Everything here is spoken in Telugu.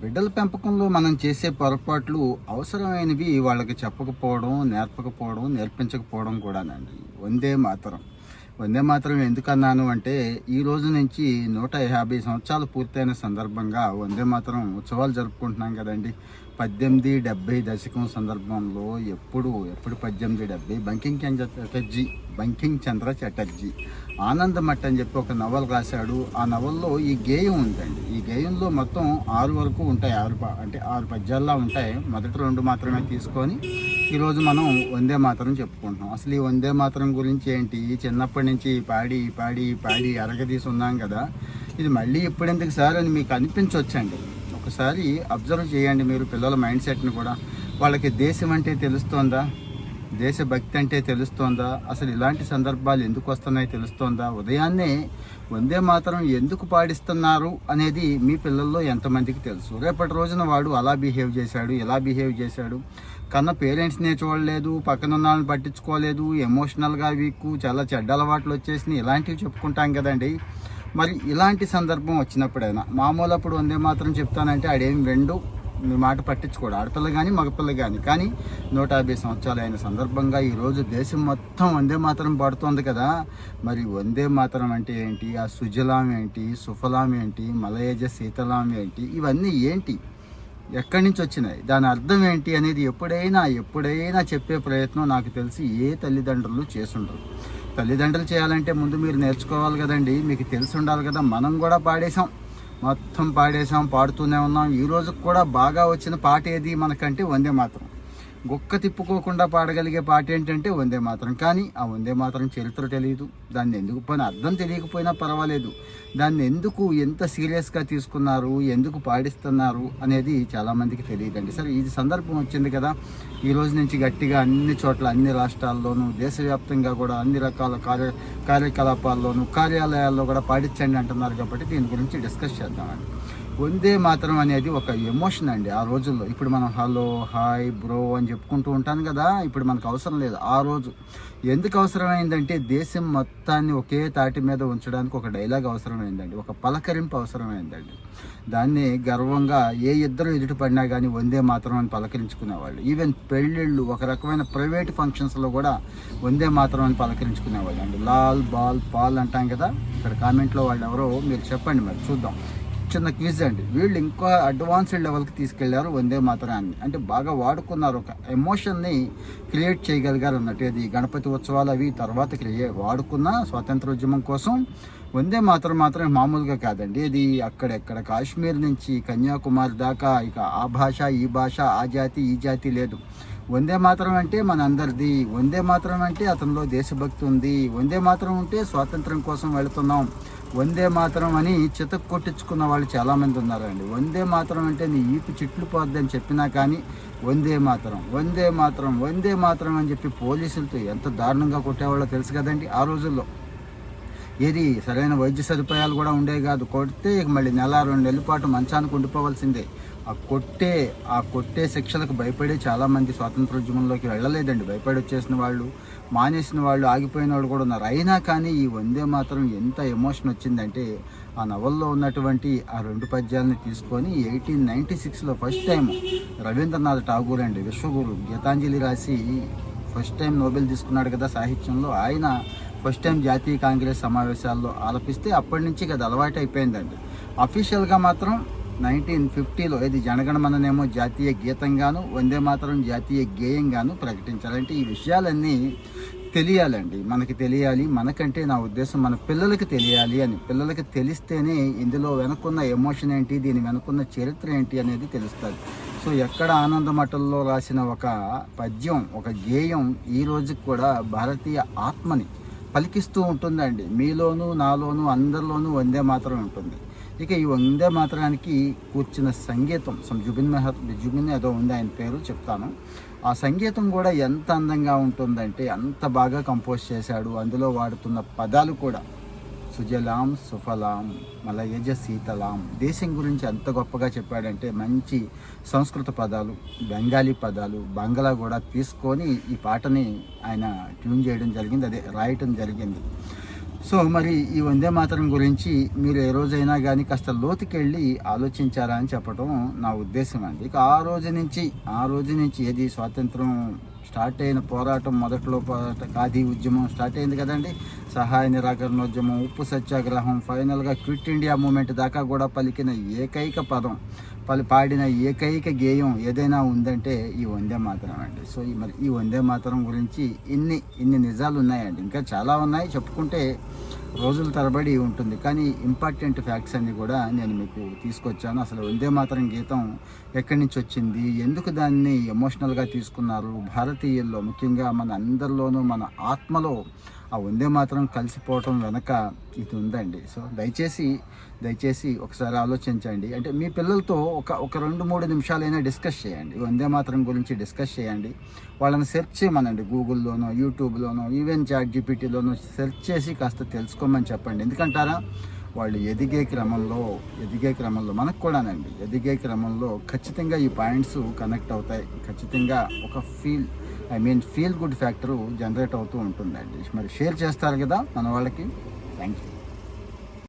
బిడ్డల పెంపకంలో మనం చేసే పొరపాట్లు అవసరమైనవి వాళ్ళకి చెప్పకపోవడం నేర్పకపోవడం నేర్పించకపోవడం కూడానండి. వందే మాత్రం. వందే మాత్రం ఎందుకన్నాను అంటే ఈ రోజు నుంచి నూట యాభై సంవత్సరాలు పూర్తయిన సందర్భంగా వందే మాత్రం ఉత్సవాలు జరుపుకుంటున్నాం కదండి. పద్దెనిమిది డెబ్బై దశకం సందర్భంలో ఎప్పుడు ఎప్పుడు పద్దెనిమిది డెబ్బై? బంకింగ్ చంద్ర చటర్జీ బంకింగ్ చంద్ర చటర్జీ. ఆనందమట్ అని చెప్పి ఒక నవల రాశాడు. ఆ నవల్లో ఈ గేయం ఉందండి. ఈ గేయంలో మొత్తం ఆరు వరకు ఉంటాయి. ఆరు అంటే ఆరు పద్యాల్లో ఉంటాయి. మొదటి రెండు మాత్రమే తీసుకొని ఈరోజు మనం వందే మాత్రం చెప్పుకుంటున్నాం. అసలు ఈ వందే మాత్రం గురించి ఏంటి? చిన్నప్పటి నుంచి పాడి పాడి పాడి అరగదీసి ఉన్నాం కదా. ఇది మళ్ళీ ఎప్పుడెందుకు సార్ అని మీకు అనిపించవచ్చండి ఒకసారి అబ్జర్వ్ చేయండి మీరు పిల్లల మైండ్ సెట్ని కూడా. వాళ్ళకి దేశం అంటే తెలుస్తోందా? దేశభక్తి అంటే తెలుస్తోందా? అసలు ఇలాంటి సందర్భాలు ఎందుకు వస్తున్నాయి తెలుస్తోందా? ఉదయాన్నే వందే మాత్రం ఎందుకు పాడిస్తున్నారు అనేది మీ పిల్లల్లో ఎంతమందికి తెలుసు. రేపటి రోజున వాడు అలా బిహేవ్ చేశాడు ఇలా బిహేవ్ చేశాడు. కన్న పేరెంట్స్నే చూడలేదు పక్కన ఉన్న వాళ్ళని పట్టించుకోలేదు ఎమోషనల్గా వీక్ చాలా చెడ్డ అలవాట్లు వచ్చేసినాయి. ఇలాంటివి చెప్పుకుంటాం కదండి. మరి ఇలాంటి సందర్భం వచ్చినప్పుడైనా మామూలు అప్పుడు వందే మాత్రం చెప్తానంటే ఆడేం రెండు మీ మాట పట్టించుకోడు. ఆడపిల్ల కానీ మగపిల్ల కానీ కానీ నూట యాభై సంవత్సరాలు అయిన సందర్భంగా ఈరోజు దేశం మొత్తం వందే మాత్రం పడుతోంది కదా. మరి వందే మాత్రం అంటే ఏంటి? ఆ సుజలాం ఏంటి? సుఫలాం ఏంటి? మలయజ శీతలాం ఏంటి? ఇవన్నీ ఏంటి? ఎక్కడి నుంచి వచ్చినాయి? దాని అర్థం ఏంటి అనేది ఎప్పుడైనా ఎప్పుడైనా చెప్పే ప్రయత్నం నాకు తెలిసి ఏ తల్లిదండ్రులు చేసుండరు. తల్లిదండ్రులు చేయాలంటే ముందు మీరు నేర్చుకోవాలి కదండి. మీకు తెలిసి ఉండాలి కదా మనం కూడా పాడేసాం మొత్తం పాడేసాం పాడుతూనే ఉన్నాం. ఈ రోజుకు కూడా బాగా వచ్చిన పాట ఏది? మనకంటే వందే మాత్రం. గొక్క తిప్పుకోకుండా పాడగలిగే పాట ఏంటంటే వందే మాత్రం. కానీ ఆ వందే మాత్రం చరిత్ర తెలియదు దాన్ని ఎందుకు పోయినా అర్థం తెలియకపోయినా పర్వాలేదు. దాన్ని ఎందుకు ఎంత సీరియస్గా తీసుకున్నారు ఎందుకు పాడిస్తున్నారు అనేది చాలామందికి తెలియదండి. సరే ఇది సందర్భం వచ్చింది కదా. ఈ రోజు నుంచి గట్టిగా అన్ని చోట్ల అన్ని రాష్ట్రాల్లోనూ దేశవ్యాప్తంగా కూడా అన్ని రకాల కార్య కార్యకలాపాల్లోనూ కార్యాలయాల్లో కూడా పాడించండి అంటున్నారు కాబట్టి దీని గురించి డిస్కస్ చేద్దామండి. వందే మాత్రం అనేది ఒక ఎమోషన్ అండి ఆ రోజుల్లో. ఇప్పుడు మనం హలో హాయ్ బ్రో అని చెప్పుకుంటూ ఉంటాను కదా ఇప్పుడు మనకు అవసరం లేదు ఆ రోజు. ఎందుకు అవసరమైందంటే దేశం మొత్తాన్ని ఒకే తాటి మీద ఉంచడానికి ఒక డైలాగ్ అవసరమైందండి ఒక పలకరింపు అవసరమైందండి. దాన్ని గర్వంగా ఏ ఇద్దరు ఎదుటి పడినా కానీ వందే మాత్రం అని పలకరించుకునేవాళ్ళు ఈవెన్ పెళ్ళిళ్ళు ఒక రకమైన ప్రైవేట్ ఫంక్షన్స్లో కూడా వందే మాత్రం అని పలకరించుకునేవాళ్ళు అండి లాల్ బాల్ పాల్ అంటాం కదా ఇక్కడ కామెంట్లో వాళ్ళు ఎవరో మీరు చెప్పండి మరి చూద్దాం. చిన్న క్విజ్ అండి. వీళ్ళు ఇంకా అడ్వాన్స్డ్ లెవెల్కి తీసుకెళ్ళారు వందే మాతరాన్ని. అంటే బాగా వాడుకున్నారు. ఒక ఎమోషన్ని క్రియేట్ చేయగలిగారు అన్నట్టు ఇది గణపతి ఉత్సవాలు అవి తర్వాత క్రియే వాడుకున్న స్వాతంత్రోద్యమం కోసం వందే మాత్రం మాత్రమే మామూలుగా కాదండి. ఇది అక్కడెక్కడ కాశ్మీర్ నుంచి కన్యాకుమారి దాకా ఇక ఆ భాష ఈ భాష ఆ జాతి ఈ జాతి లేదు. వందే మాత్రం అంటే మన అందరిది వందే మాత్రం అంటే అతనిలో దేశభక్తి ఉంది. వందే మాత్రం ఉంటే స్వాతంత్రం కోసం వెళుతున్నాం. వందే మాత్రం అని చితక్ కొట్టించుకున్న వాళ్ళు చాలామంది ఉన్నారండి. వందే మాత్రం అంటే నీ ఈపు చెట్లు పోద్ది అని చెప్పినా కానీ వందే మాత్రం వందే మాత్రం వందే మాత్రం అని చెప్పి పోలీసులతో ఎంత దారుణంగా కొట్టేవాళ్ళో తెలుసు కదండి ఆ రోజుల్లో. ఏది సరైన వైద్య సదుపాయాలు కూడా ఉండేవి కాదు. కొడితే ఇక మళ్ళీ నెల రెండు నెలల పాటు మంచానికి ఉండిపోవాల్సిందే. ఆ కొట్టే ఆ కొట్టే శిక్షలకు భయపడే చాలామంది స్వాతంత్రోద్యమంలోకి వెళ్ళలేదండి. భయపడి వచ్చేసిన వాళ్ళు మానేసిన వాళ్ళు ఆగిపోయిన వాళ్ళు కూడా ఉన్నారు. అయినా కానీ ఈ వందే మాత్రం ఎంత ఎమోషన్ వచ్చిందంటే ఆ నవల్లో ఉన్నటువంటి ఆ రెండు పద్యాలని తీసుకొని ఎయిటీన్ నైంటీ సిక్స్లో ఫస్ట్ టైం రవీంద్రనాథ్ ఠాగూర్ అండి విశ్వగురు గీతాంజలి రాసి ఫస్ట్ టైం నోబెల్ తీసుకున్నాడు కదా సాహిత్యంలో. ఆయన ఫస్ట్ టైం జాతీయ కాంగ్రెస్ సమావేశాల్లో ఆలపిస్తే అప్పటి నుంచి అది అలవాటు అయిపోయిందండి అఫీషియల్గా మాత్రం నైన్టీన్ ఫిఫ్టీలో ఇది జనగణమననేమో జాతీయ గీతంగాను వందే మాత్రం జాతీయ గేయంగాను ప్రకటించాలంటే ఈ విషయాలన్నీ తెలియాలండి. మనకి తెలియాలి. మనకంటే నా ఉద్దేశం మన పిల్లలకి తెలియాలి అని. పిల్లలకి తెలిస్తేనే ఇందులో వెనుకున్న ఎమోషన్ ఏంటి దీని వెనుకున్న చరిత్ర ఏంటి అనేది తెలుస్తుంది. సో ఎక్కడ ఆనందమఠంలో రాసిన ఒక పద్యం ఒక గేయం ఈ రోజుకి కూడా భారతీయ ఆత్మని పలికిస్తూ ఉంటుందండి. మీలోనూ నాలోనూ అందరిలోనూ వందే మాత్రం ఉంటుంది. ఇక ఈ వందే మాత్రానికి కూర్చున్న సంగీతం సం జుబిన్ మెహర్ జుబిన్ ఏదో ఉంది ఆయన పేరు చెప్తాను. ఆ సంగీతం కూడా ఎంత అందంగా ఉంటుందంటే అంత బాగా కంపోజ్ చేశాడు. అందులో వాడుతున్న పదాలు కూడా సుజలాం సుఫలాం మలయజ శీతలాం దేశం గురించి ఎంత గొప్పగా చెప్పాడంటే మంచి సంస్కృత పదాలు బెంగాలీ పదాలు బంగ్లా కూడా తీసుకొని ఈ పాటని ఆయన ట్యూన్ చేయడం జరిగింది అదే రాయటం జరిగింది. సో మరి ఈ వందే మాతరం గురించి మీరు ఏ రోజైనా కానీ కాస్త లోతుకెళ్ళి ఆలోచించారా అని చెప్పడం నా ఉద్దేశం అండి. ఇక ఆ రోజు నుంచి ఆ రోజు నుంచి ఏది స్వాతంత్రం స్టార్ట్ అయిన పోరాటం మొదట్లో పోరాట ఖాదీ ఉద్యమం స్టార్ట్ అయింది కదండి. సహాయ నిరాకరణోద్యమం ఉప్పు సత్యాగ్రహం ఫైనల్గా క్విట్ ఇండియా మూమెంట్ దాకా కూడా పలికిన ఏకైక పదం పలి పాడిన ఏకైక గేయం ఏదైనా ఉందంటే ఈ వందే మాత్రం అండి. సో ఈ మరి ఈ వందే మాత్రం గురించి ఇన్ని ఇన్ని నిజాలు ఉన్నాయండి ఇంకా చాలా ఉన్నాయి. చెప్పుకుంటే రోజుల తరబడి ఉంటుంది. కానీ ఇంపార్టెంట్ ఫ్యాక్ట్స్ అన్నీ కూడా నేను మీకు తీసుకొచ్చాను. అసలు వందే మాత్రం గీతం ఎక్కడి నుంచి వచ్చింది? ఎందుకు దాన్ని ఎమోషనల్గా తీసుకున్నారు? భారతీయుల్లో ముఖ్యంగా మన అందరిలోనూ మన ఆత్మలో ఆ వందే మాత్రం కలిసిపోవటం వెనక ఇది ఉందండి. సో దయచేసి దయచేసి ఒకసారి ఆలోచించండి. అంటే మీ పిల్లలతో ఒక ఒక రెండు మూడు నిమిషాలైనా డిస్కస్ చేయండి. వందే మాత్రం గురించి డిస్కస్ చేయండి. వాళ్ళని సెర్చ్ చేయమనండి గూగుల్లోనో యూట్యూబ్లోనో ఈవెన్ చాట్ జీపీటీలోనో సెర్చ్ చేసి కాస్త తెలుసుకోమని చెప్పండి. ఎందుకంటారా? వాళ్ళు ఎదిగే క్రమంలో ఎదిగే క్రమంలో మనకు కూడానండి ఎదిగే క్రమంలో ఖచ్చితంగా ఈ పాయింట్స్ కనెక్ట్ అవుతాయి. ఖచ్చితంగా ఒక feel I mean feel good factor generate అవుతూ ఉంటుందండి. మరి షేర్ చేస్తారు కదా మన వాళ్ళకి. Thank you